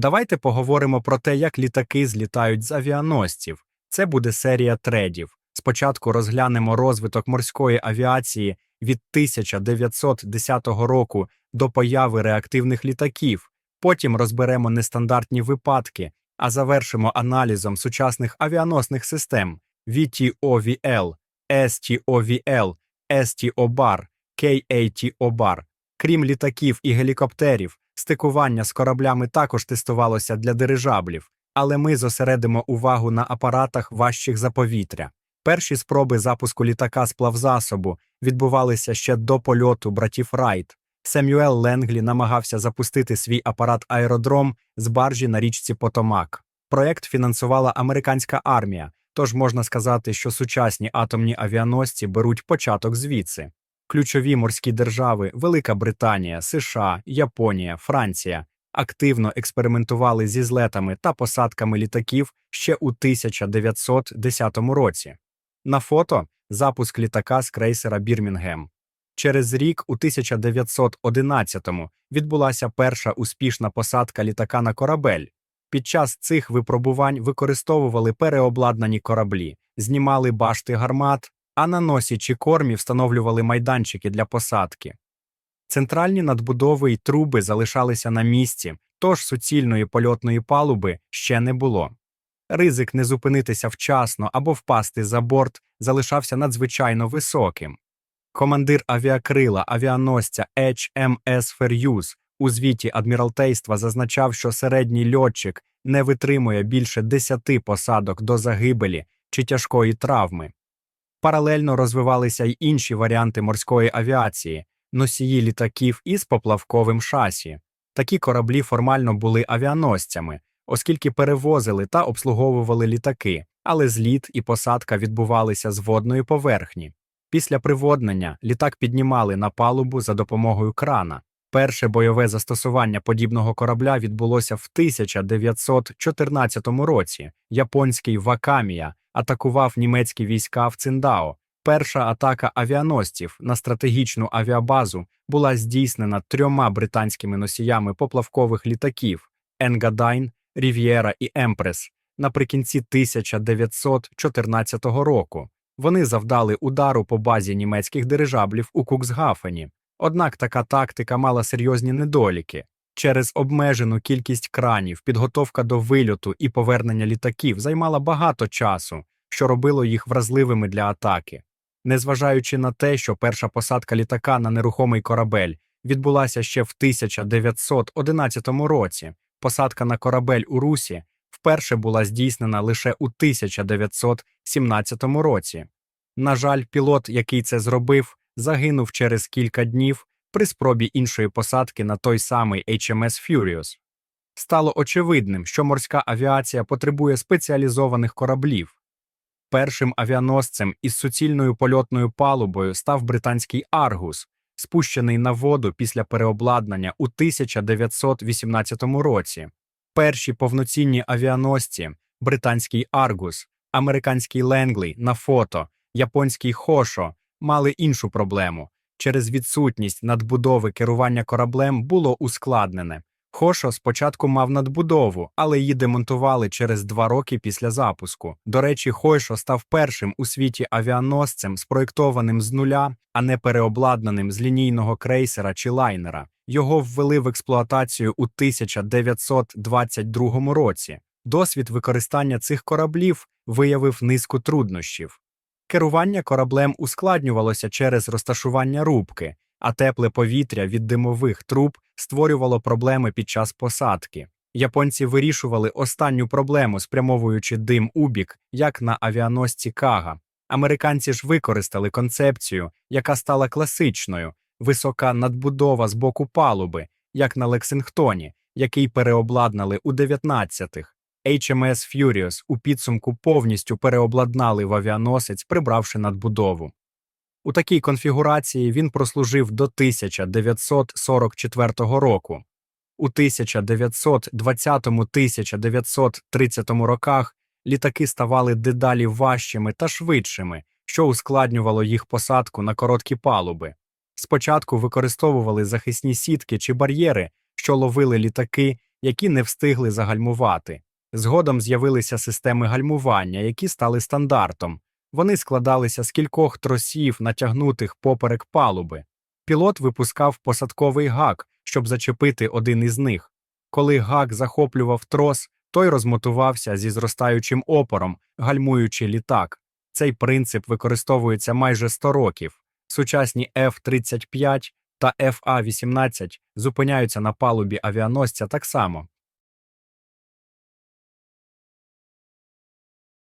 Давайте поговоримо про те, як літаки злітають з авіаносців. Це буде серія тредів. Спочатку розглянемо розвиток морської авіації від 1910 року до появи реактивних літаків, потім розберемо нестандартні випадки, а завершимо аналізом сучасних авіаносних систем VTOVL, STOVL, STOBAR, KATOBAR. Крім літаків і гелікоптерів, стикування з кораблями також тестувалося для дирижаблів, але ми зосередимо увагу на апаратах важчих за повітря. Перші спроби запуску літака з плавзасобу відбувалися ще до польоту братів Райт. Семюел Ленглі намагався запустити свій апарат аеродром з баржі на річці Потомак. Проект фінансувала американська армія, тож можна сказати, що сучасні атомні авіаносці беруть початок звідси. Ключові морські держави Велика Британія, США, Японія, Франція активно експериментували зі злетами та посадками літаків ще у 1910 році. На фото запуск літака з крейсера Бірмінгем. Через рік, у 1911-му, відбулася перша успішна посадка літака на корабель. Під час цих випробувань використовували переобладнані кораблі, знімали башти гармат, а на носі чи кормі встановлювали майданчики для посадки. Центральні надбудови й труби залишалися на місці, тож суцільної польотної палуби ще не було. Ризик не зупинитися вчасно або впасти за борт залишався надзвичайно високим. Командир авіакрила авіаносця HMS Фер'юз у звіті Адміралтейства зазначав, що середній льотчик не витримує більше 10 посадок до загибелі чи тяжкої травми. Паралельно розвивалися й інші варіанти морської авіації, носії літаків із поплавковим шасі. Такі кораблі формально були авіаносцями, оскільки перевозили та обслуговували літаки, але зліт і посадка відбувалися з водної поверхні. Після приводнення літак піднімали на палубу за допомогою крана. Перше бойове застосування подібного корабля відбулося в 1914 році. Японський Вакамія атакував німецькі війська в Циндао. Перша атака авіаносців на стратегічну авіабазу була здійснена трьома британськими носіями поплавкових літаків Енгадайн, Рів'єра і Емпрес наприкінці 1914 року. Вони завдали удару по базі німецьких дирижаблів у Куксгафені. Однак така тактика мала серйозні недоліки. Через обмежену кількість кранів, підготовка до вильоту і повернення літаків займала багато часу, що робило їх вразливими для атаки. Незважаючи на те, що перша посадка літака на нерухомий корабель відбулася ще в 1911 році, посадка на корабель у Русі вперше була здійснена лише у 1917 році. На жаль, пілот, який це зробив, загинув через кілька днів при спробі іншої посадки на той самий HMS Furious. Стало очевидним, що морська авіація потребує спеціалізованих кораблів. Першим авіаносцем із суцільною польотною палубою став британський Аргус, спущений на воду після переобладнання у 1918 році. Перші повноцінні авіаносці британський Аргус, американський Ленглі на фото, японський Хошо мали іншу проблему. Через відсутність надбудови керування кораблем було ускладнене. Хошо спочатку мав надбудову, але її демонтували через два роки після запуску. До речі, Хойшо став першим у світі авіаносцем, спроєктованим з нуля, а не переобладнаним з лінійного крейсера чи лайнера. Його ввели в експлуатацію у 1922 році. Досвід використання цих кораблів виявив низку труднощів. Керування кораблем ускладнювалося через розташування рубки, а тепле повітря від димових труб створювало проблеми під час посадки. Японці вирішували останню проблему, спрямовуючи дим у бік, як на авіаносці Кага. Американці ж використали концепцію, яка стала класичною висока надбудова з боку палуби, як на Лексингтоні, який переобладнали у 19-х. HMS Furious у підсумку повністю переобладнали в авіаносець, прибравши надбудову. У такій конфігурації він прослужив до 1944 року. У 1920-1930 роках літаки ставали дедалі важчими та швидшими, що ускладнювало їх посадку на короткі палуби. Спочатку використовували захисні сітки чи бар'єри, що ловили літаки які не встигли загальмувати. Згодом з'явилися системи гальмування, які стали стандартом. Вони складалися з кількох тросів, натягнутих поперек палуби. Пілот випускав посадковий гак, щоб зачепити один із них. Коли гак захоплював трос, той розмотувався зі зростаючим опором, гальмуючи літак. Цей принцип використовується майже 100 років. Сучасні F-35 та FA-18 зупиняються на палубі авіаносця так само.